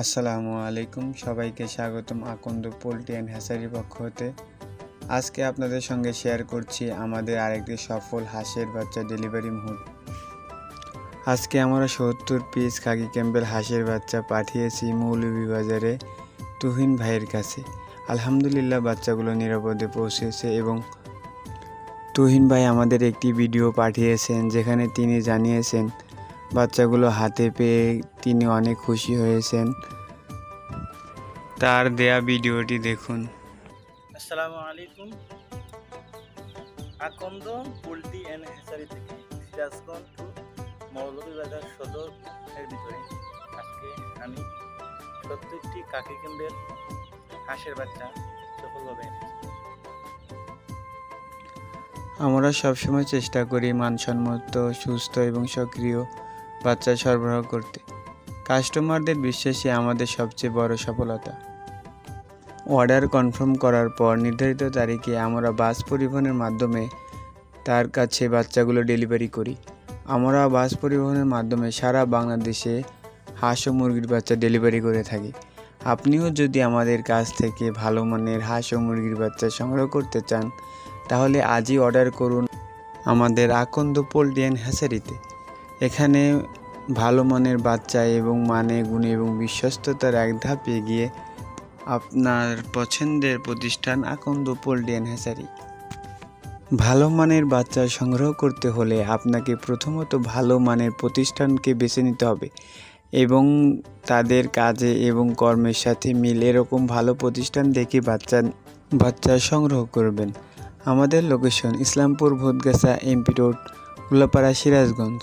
আসসালামু আলাইকুম, সবাইকে স্বাগতম আকন্দ পোলট্রি অ্যান্ড হ্যাসারির পক্ষ হতে। আজকে আপনাদের সঙ্গে শেয়ার করছি আমাদের আরেকটি সফল হাঁসের বাচ্চা ডেলিভারি মুহূর্ত। আজকে আমরা সত্তর পিস খাকি ক্যাম্পেল হাঁসের বাচ্চা পাঠিয়েছি মৌলভীবাজারে তুহিন ভাইয়ের কাছে। আলহামদুলিল্লাহ বাচ্চাগুলো নিরাপদে পৌঁছেছে এবং তুহিন ভাই আমাদের একটি ভিডিও পাঠিয়েছেন, যেখানে তিনি জানিয়েছেন বাচ্চাগুলো হাতে পেয়ে তিনি অনেক খুশি হয়েছেন। তার দেয়া ভিডিওটি দেখুন। আসসালামু আলাইকুম। আকন্দ পোলট্রি অ্যান্ড হ্যাচারি থেকে সিরাজগঞ্জ টু মৌলভীবাজার সদর এর ভিতরে। আজকে আমি সত্তরটি কাকি কেন্দ্রের হাঁসের বাচ্চা সফলভাবে আমরা সবসময় চেষ্টা করি মানসম্মত সুস্থ এবং সক্রিয় বাচ্চা সরবরাহ করতে। কাস্টমারদের বিশ্বাসই আমাদের সবচেয়ে বড় সফলতা। অর্ডার কনফার্ম করার পর নির্ধারিত তারিখে আমরা বাস পরিবহনের মাধ্যমে তার কাছে বাচ্চাগুলো ডেলিভারি করি। আমরা বাস পরিবহনের মাধ্যমে সারা বাংলাদেশে হাঁস ও মুরগির বাচ্চা ডেলিভারি করে থাকি। আপনিও যদি আমাদের কাছ থেকে ভালো মানের হাঁস ও মুরগির বাচ্চা সংগ্রহ করতে চান, তাহলে আজই অর্ডার করুন আমাদের আকন্দ পোলট্রিয়ান হ্যাচারিতে এখানে ভালো মানের বাচ্চা এবং মানে গুণে এবং বিশ্বস্ততার এক ধাপে গিয়ে আপনার পছন্দের প্রতিষ্ঠান আকন্দ পোলট্রিয়ান হ্যাচারি ভালো মানের বাচ্চা সংগ্রহ করতে হলে আপনাকে প্রথমত ভালো মানের প্রতিষ্ঠানকে বেছে নিতে হবে এবং তাদের কাজে এবং কর্মের সাথে মিল এরকম ভালো প্রতিষ্ঠান দেখে বাচ্চা বাচ্চা সংগ্রহ করবেন। আমাদের location Islampur Bhotgachha, MP road Ullapara Sirajganj.